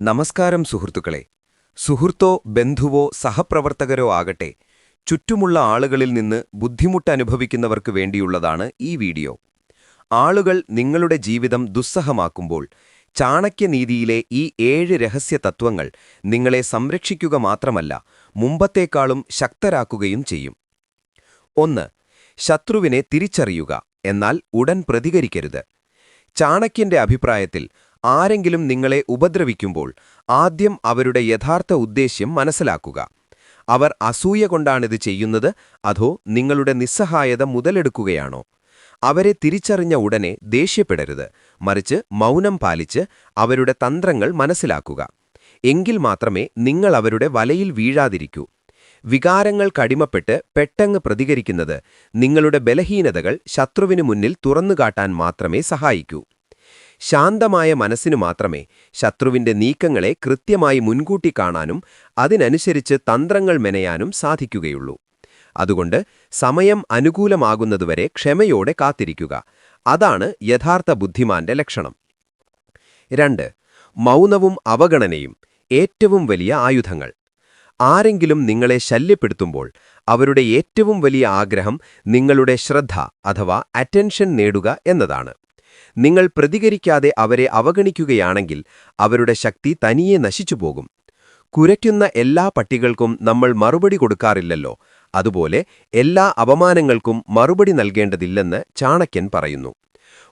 നമസ്കാരം സുഹൃത്തുക്കളെ. സുഹൃത്തോ ബന്ധുവോ സഹപ്രവർത്തകരോ ആകട്ടെ ചുറ്റുമുള്ള ആളുകളിൽ നിന്ന് ബുദ്ധിമുട്ട് അനുഭവിക്കുന്നവർക്ക് വേണ്ടിയുള്ളതാണ് ഈ വീഡിയോ. ആളുകൾ നിങ്ങളുടെ ജീവിതം ദുസ്സഹമാക്കുമ്പോൾ ചാണക്യനീതിയിലെ ഈ ഏഴ് രഹസ്യ തത്വങ്ങൾ നിങ്ങളെ സംരക്ഷിക്കുക മാത്രമല്ല മുമ്പത്തേക്കാളും ശക്തരാക്കുകയും ചെയ്യും. ഒന്ന് ശത്രുവിനെ തിരിച്ചറിയുക എന്നാൽ ഉടൻ പ്രതികരിക്കരുത്. ചാണക്യന്റെ അഭിപ്രായത്തിൽ ആരെങ്കിലും നിങ്ങളെ ഉപദ്രവിക്കുമ്പോൾ ആദ്യം അവരുടെ യഥാർത്ഥ ഉദ്ദേശ്യം മനസ്സിലാക്കുക. അവർ അസൂയ കൊണ്ടാണിത് ചെയ്യുന്നത് അതോ നിങ്ങളുടെ നിസ്സഹായത മുതലെടുക്കുകയാണോ? അവരെ തിരിച്ചറിഞ്ഞ ഉടനെ ദേഷ്യപ്പെടരുത് മറിച്ച് മൗനം പാലിച്ച് അവരുടെ തന്ത്രങ്ങൾ മനസ്സിലാക്കുക. എങ്കിൽ മാത്രമേ നിങ്ങൾ അവരുടെ വലയിൽ വീഴാതിരിക്കൂ. വികാരങ്ങൾ കടിമപ്പെട്ട് പെട്ടെന്ന് പ്രതികരിക്കുന്നത് നിങ്ങളുടെ ബലഹീനതകൾ ശത്രുവിനു മുന്നിൽ തുറന്നുകാട്ടാൻ മാത്രമേ സഹായിക്കൂ. ശാന്തമായ മനസ്സിനു മാത്രമേ ശത്രുവിന്റെ നീക്കങ്ങളെ കൃത്യമായി മുൻകൂട്ടി കാണാനും അതിനനുസരിച്ച് തന്ത്രങ്ങൾ മെനയാനും സാധിക്കുകയുള്ളൂ. അതുകൊണ്ട് സമയം അനുകൂലമാകുന്നതുവരെ ക്ഷമയോടെ കാത്തിരിക്കുക. അതാണ് യഥാർത്ഥ ബുദ്ധിമാന്റെ ലക്ഷണം. രണ്ട് മൗനവും അവഗണനയും ഏറ്റവും വലിയ ആയുധങ്ങൾ. ആരെങ്കിലും നിങ്ങളെ ശല്യപ്പെടുത്തുമ്പോൾ അവരുടെ ഏറ്റവും വലിയ ആഗ്രഹം നിങ്ങളുടെ ശ്രദ്ധ അഥവാ അറ്റൻഷൻ നേടുക എന്നതാണ്. നിങ്ങൾ പ്രതികരിക്കാതെ അവരെ അവഗണിക്കുകയാണെങ്കിൽ അവരുടെ ശക്തി തനിയെ നശിച്ചുപോകും. കുരയ്ക്കുന്ന എല്ലാ പട്ടികൾക്കും നമ്മൾ മറുപടി കൊടുക്കാറില്ലല്ലോ. അതുപോലെ എല്ലാ അപമാനങ്ങൾക്കും മറുപടി നൽകേണ്ടതില്ലെന്ന് ചാണക്യൻ പറയുന്നു.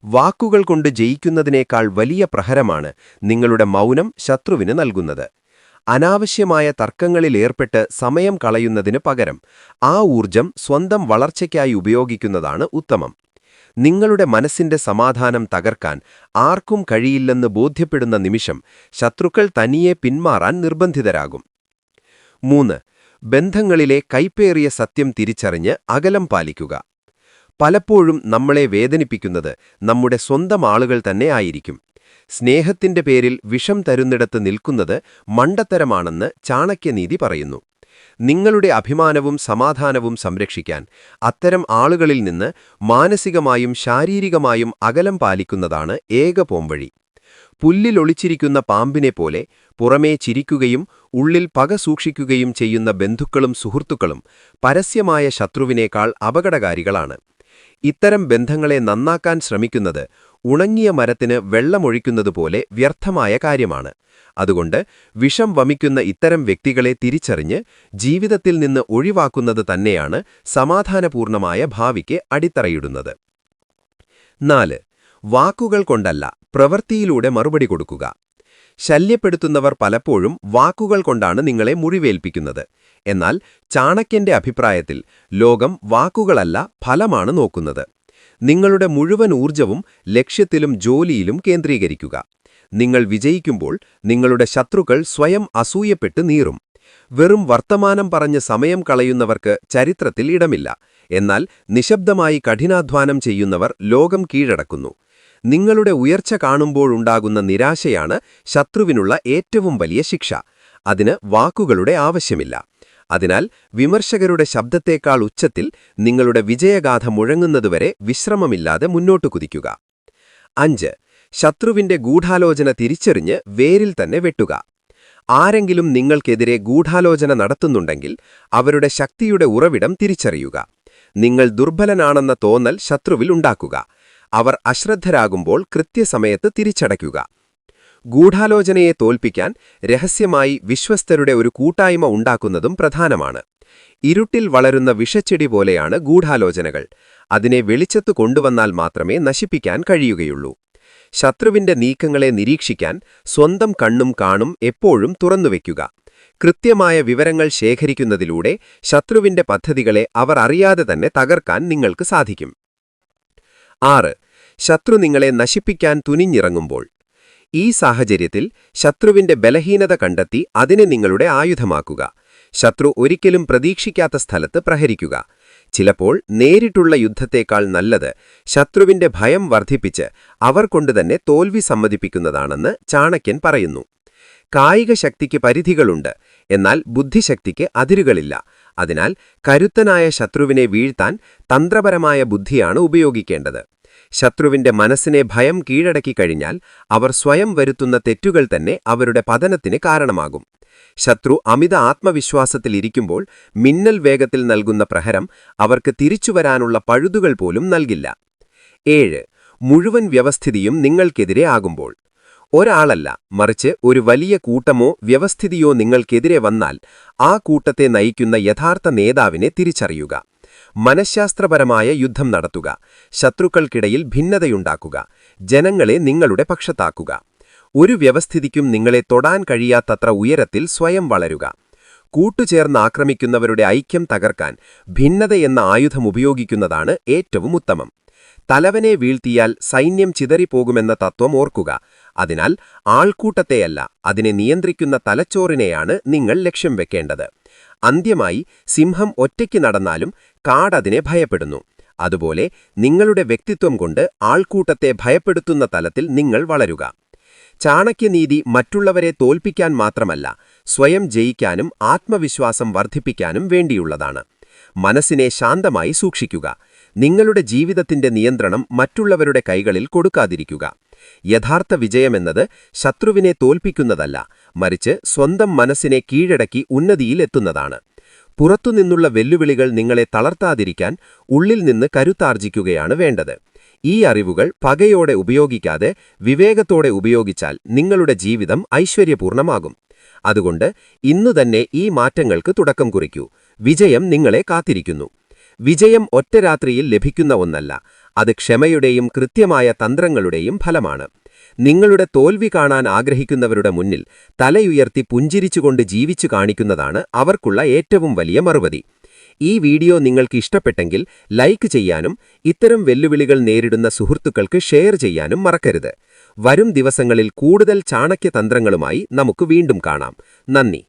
വാക്കുകൾ കൊണ്ട് ജയിക്കുന്നതിനേക്കാൾ വലിയ പ്രഹരമാണ് നിങ്ങളുടെ മൗനം ശത്രുവിന് നൽകുന്നത്. അനാവശ്യമായ തർക്കങ്ങളിലേർപ്പെട്ട് സമയം കളയുന്നതിന് പകരം ആ ഊർജം സ്വന്തം വളർച്ചയ്ക്കായി ഉപയോഗിക്കുന്നതാണ് ഉത്തമം. നിങ്ങളുടെ മനസ്സിന്റെ സമാധാനം തകർക്കാൻ ആർക്കും കഴിയില്ലെന്ന് ബോധ്യപ്പെടുന്ന നിമിഷം ശത്രുക്കൾ തനിയെ പിന്മാറാൻ നിർബന്ധിതരാകും. മൂന്ന് ബന്ധങ്ങളിലെ കൈപ്പേറിയ സത്യം തിരിച്ചറിഞ്ഞ് അകലം പാലിക്കുക. പലപ്പോഴും നമ്മളെ വേദനിപ്പിക്കുന്നത് നമ്മുടെ സ്വന്തം ആളുകൾ തന്നെ ആയിരിക്കും. സ്നേഹത്തിന്റെ പേരിൽ വിഷം തരുന്നിടത്ത് നിൽക്കുന്നത് മണ്ടത്തരമാണെന്ന് ചാണക്യനീതി പറയുന്നു. നിങ്ങളുടെ അഭിമാനവും സമാധാനവും സംരക്ഷിക്കാൻ അത്തരം ആളുകളിൽ നിന്ന് മാനസികമായും ശാരീരികമായും അകലം പാലിക്കുന്നതാണ് ഏക പോംവഴി. പുല്ലിലൊളിച്ചിരിക്കുന്ന പാമ്പിനെ പോലെ പുറമേ ചിരിക്കുകയും ഉള്ളിൽ പക സൂക്ഷിക്കുകയും ചെയ്യുന്ന ബന്ധുക്കളും സുഹൃത്തുക്കളും പരസ്യമായ ശത്രുവിനേക്കാൾ അപകടകാരികളാണ്. ഇത്തരം ബന്ധങ്ങളെ നന്നാക്കാൻ ശ്രമിക്കുന്നത് ഉണങ്ങിയ മരത്തിന് വെള്ളമൊഴിക്കുന്നതുപോലെ വ്യർത്ഥമായ കാര്യമാണ്. അതുകൊണ്ട് വിഷം വമിക്കുന്ന ഇത്തരം വ്യക്തികളെ തിരിച്ചറിഞ്ഞ് ജീവിതത്തിൽ നിന്ന് ഒഴിവാക്കുന്നത് തന്നെയാണ് സമാധാനപൂർണമായ ഭാവിക്ക് അടിത്തറയിടുന്നത്. നാല് വാക്കുകൾ കൊണ്ടല്ല പ്രവൃത്തിയിലൂടെ മറുപടി കൊടുക്കുക. ശല്യപ്പെടുത്തുന്നവർ പലപ്പോഴും വാക്കുകൾ കൊണ്ടാണ് നിങ്ങളെ മുറിവേൽപ്പിക്കുന്നത്. എന്നാൽ ചാണക്യന്റെ അഭിപ്രായത്തിൽ ലോകം വാക്കുകളല്ല ഫലമാണ് നോക്കുന്നത്. നിങ്ങളുടെ മുഴുവൻ ഊർജവും ലക്ഷ്യത്തിലും ജോലിയിലും കേന്ദ്രീകരിക്കുക. നിങ്ങൾ വിജയിക്കുമ്പോൾ നിങ്ങളുടെ ശത്രുക്കൾ സ്വയം അസൂയപ്പെട്ട് നീറും. വെറും വർത്തമാനം പറഞ്ഞ് സമയം കളയുന്നവർക്ക് ചരിത്രത്തിൽ ഇടമില്ല. എന്നാൽ നിശബ്ദമായി കഠിനാധ്വാനം ചെയ്യുന്നവർ ലോകം കീഴടക്കുന്നു. നിങ്ങളുടെ ഉയർച്ച കാണുമ്പോഴുണ്ടാകുന്ന നിരാശയാണ് ശത്രുവിനുള്ള ഏറ്റവും വലിയ ശിക്ഷ. അതിന് വാക്കുകളുടെ ആവശ്യമില്ല. അതിനാൽ വിമർശകരുടെ ശബ്ദത്തേക്കാൾ ഉച്ചത്തിൽ നിങ്ങളുടെ വിജയഗാഥ മുഴങ്ങുന്നതുവരെ വിശ്രമമില്ലാതെ മുന്നോട്ടു കുതിക്കുക. അഞ്ച്. ശത്രുവിന്റെ ഗൂഢാലോചന തിരിച്ചറിഞ്ഞ് വേരിൽ തന്നെ വെട്ടുക. ആരെങ്കിലും നിങ്ങൾക്കെതിരെ ഗൂഢാലോചന നടത്തുന്നുണ്ടെങ്കിൽ അവരുടെ ശക്തിയുടെ ഉറവിടം തിരിച്ചറിയുക. നിങ്ങൾ ദുർബലനാണെന്ന തോന്നൽ ശത്രുവിൽ ഉണ്ടാക്കുക. അവർ അശ്രദ്ധരാകുമ്പോൾ കൃത്യസമയത്ത് തിരിച്ചടയ്ക്കുക. ഗൂഢാലോചനയെ തോൽപ്പിക്കാൻ രഹസ്യമായി വിശ്വസ്തരുടെ ഒരു കൂട്ടായ്മ ഉണ്ടാക്കുന്നതും പ്രധാനമാണ്. ഇരുട്ടിൽ വളരുന്ന വിഷച്ചെടി പോലെയാണ് ഗൂഢാലോചനകൾ. അതിനെ വെളിച്ചത്തു കൊണ്ടുവന്നാൽ മാത്രമേ നശിപ്പിക്കാൻ കഴിയുകയുള്ളൂ. ശത്രുവിന്റെ നീക്കങ്ങളെ നിരീക്ഷിക്കാൻ സ്വന്തം കണ്ണും കാണും എപ്പോഴും തുറന്നുവെക്കുക. കൃത്യമായ വിവരങ്ങൾ ശേഖരിക്കുന്നതിലൂടെ ശത്രുവിന്റെ പദ്ധതികളെ അവർ അറിയാതെ തന്നെ തകർക്കാൻ നിങ്ങൾക്ക് സാധിക്കും. ആറ്. ശത്രു നിങ്ങളെ നശിപ്പിക്കാൻ തുനിഞ്ഞിറങ്ങുമ്പോൾ ഈ സാഹചര്യത്തിൽ ശത്രുവിന്റെ ബലഹീനത കണ്ടെത്തി അതിനെ നിങ്ങളുടെ ആയുധമാക്കുക. ശത്രു ഒരിക്കലും പ്രതീക്ഷിക്കാത്ത സ്ഥലത്ത് പ്രഹരിക്കുക. ചിലപ്പോൾ നേരിട്ടുള്ള യുദ്ധത്തേക്കാൾ നല്ലത് ശത്രുവിന്റെ ഭയം വർദ്ധിപ്പിച്ച് അവർ കൊണ്ടുതന്നെ തോൽവി സമ്മതിപ്പിക്കുന്നതാണെന്ന് ചാണക്യൻ പറയുന്നു. കായിക ശക്തിക്ക് പരിധികളുണ്ട്. എന്നാൽ ബുദ്ധിശക്തിക്ക് അതിരുകളില്ല. അതിനാൽ കരുത്തനായ ശത്രുവിനെ വീഴ്ത്താൻ തന്ത്രപരമായ ബുദ്ധിയാണ് ഉപയോഗിക്കേണ്ടത്. ശത്രുവിന്റെ മനസ്സിനെ ഭയം കീഴടക്കിക്കഴിഞ്ഞാൽ അവർ സ്വയം വരുത്തുന്ന തെറ്റുകൾ തന്നെ അവരുടെ പതനത്തിന് കാരണമാകും. ശത്രു അമിത ആത്മവിശ്വാസത്തിലിരിക്കുമ്പോൾ മിന്നൽ വേഗത്തിൽ നൽകുന്ന പ്രഹരം അവർക്ക് തിരിച്ചുവരാനുള്ള പഴുതുകൾ പോലും നൽകില്ല. ഏഴ്. മുഴുവൻ വ്യവസ്ഥിതിയും നിങ്ങൾക്കെതിരെ ആകുമ്പോൾ. ഒരാളല്ല മറിച്ച് ഒരു വലിയ കൂട്ടമോ വ്യവസ്ഥിതിയോ നിങ്ങൾക്കെതിരെ വന്നാൽ ആ കൂട്ടത്തെ നയിക്കുന്ന യഥാർത്ഥ നേതാവിനെ തിരിച്ചറിയുക. മനഃശാസ്ത്രപരമായ യുദ്ധം നടത്തുക. ശത്രുക്കൾക്കിടയിൽ ഭിന്നതയുണ്ടാക്കുക. ജനങ്ങളെ നിങ്ങളുടെ പക്ഷത്താക്കുക. ഒരു വ്യവസ്ഥിതിക്കും നിങ്ങളെ തൊടാൻ കഴിയാത്തത്ര ഉയരത്തിൽ സ്വയം വളരുക. കൂട്ടുചേർന്ന് ആക്രമിക്കുന്നവരുടെ ഐക്യം തകർക്കാൻ ഭിന്നതയെന്ന ആയുധം ഉപയോഗിക്കുന്നതാണ് ഏറ്റവും ഉത്തമം. തലവനെ വീഴ്ത്തിയാൽ സൈന്യം ചിതറിപ്പോകുമെന്ന തത്വം ഓർക്കുക. അതിനാൽ ആൾക്കൂട്ടത്തെയല്ല അതിനെ നിയന്ത്രിക്കുന്ന തലച്ചോറിനെയാണ് നിങ്ങൾ ലക്ഷ്യം വെക്കേണ്ടത്. അന്ത്യമായി സിംഹം ഒറ്റയ്ക്ക് നടന്നാലും കാടതിനെ ഭയപ്പെടുന്നു. അതുപോലെ നിങ്ങളുടെ വ്യക്തിത്വം കൊണ്ട് ആൾക്കൂട്ടത്തെ ഭയപ്പെടുത്തുന്ന തലത്തിൽ നിങ്ങൾ വളരുക. ചാണക്യനീതി മറ്റുള്ളവരെ തോൽപ്പിക്കാൻ മാത്രമല്ല സ്വയം ജയിക്കാനും ആത്മവിശ്വാസം വർദ്ധിപ്പിക്കാനും വേണ്ടിയുള്ളതാണ്. മനസ്സിനെ ശാന്തമായി സൂക്ഷിക്കുക. നിങ്ങളുടെ ജീവിതത്തിന്റെ നിയന്ത്രണം മറ്റുള്ളവരുടെ കൈകളിൽ കൊടുക്കാതിരിക്കുക. യഥാർത്ഥ വിജയമെന്നത് ശത്രുവിനെ തോൽപ്പിക്കുന്നതല്ല മറിച്ച് സ്വന്തം മനസ്സിനെ കീഴടക്കി ഉന്നതിയിലെത്തുന്നതാണ് പുറത്തുനിന്നുള്ള വെല്ലുവിളികൾ നിങ്ങളെ തളർത്താതിരിക്കാൻ ഉള്ളിൽ നിന്ന് കരുത്താർജിക്കുകയാണ് വേണ്ടത്. ഈ അറിവുകൾ പകയോടെ ഉപയോഗിക്കാതെ വിവേകത്തോടെ ഉപയോഗിച്ചാൽ നിങ്ങളുടെ ജീവിതം ഐശ്വര്യപൂർണമാകും. അതുകൊണ്ട് ഇന്നു തന്നെ ഈ മാറ്റങ്ങൾക്ക് തുടക്കം കുറിക്കൂ. വിജയം നിങ്ങളെ കാത്തിരിക്കുന്നു. വിജയം ഒറ്റ രാത്രിയിൽ ലഭിക്കുന്ന ഒന്നല്ല. അത് ക്ഷമയുടെയും കൃത്യമായ തന്ത്രങ്ങളുടെയും ഫലമാണ്. നിങ്ങളുടെ തോൽവി കാണാൻ ആഗ്രഹിക്കുന്നവരുടെ മുന്നിൽ തലയുയർത്തി പുഞ്ചിരിച്ചുകൊണ്ട് ജീവിച്ചു കാണിക്കുന്നതാണ് അവർക്കുള്ള ഏറ്റവും വലിയ മറുപടി. ഈ വീഡിയോ നിങ്ങൾക്ക് ഇഷ്ടപ്പെട്ടെങ്കിൽ ലൈക്ക് ചെയ്യാനും ഇത്തരം വെല്ലുവിളികൾ നേരിടുന്ന സുഹൃത്തുക്കൾക്ക് ഷെയർ ചെയ്യാനും മറക്കരുത്. വരും ദിവസങ്ങളിൽ കൂടുതൽ ചാണക്യതന്ത്രങ്ങളുമായി നമുക്ക് വീണ്ടും കാണാം. നന്ദി.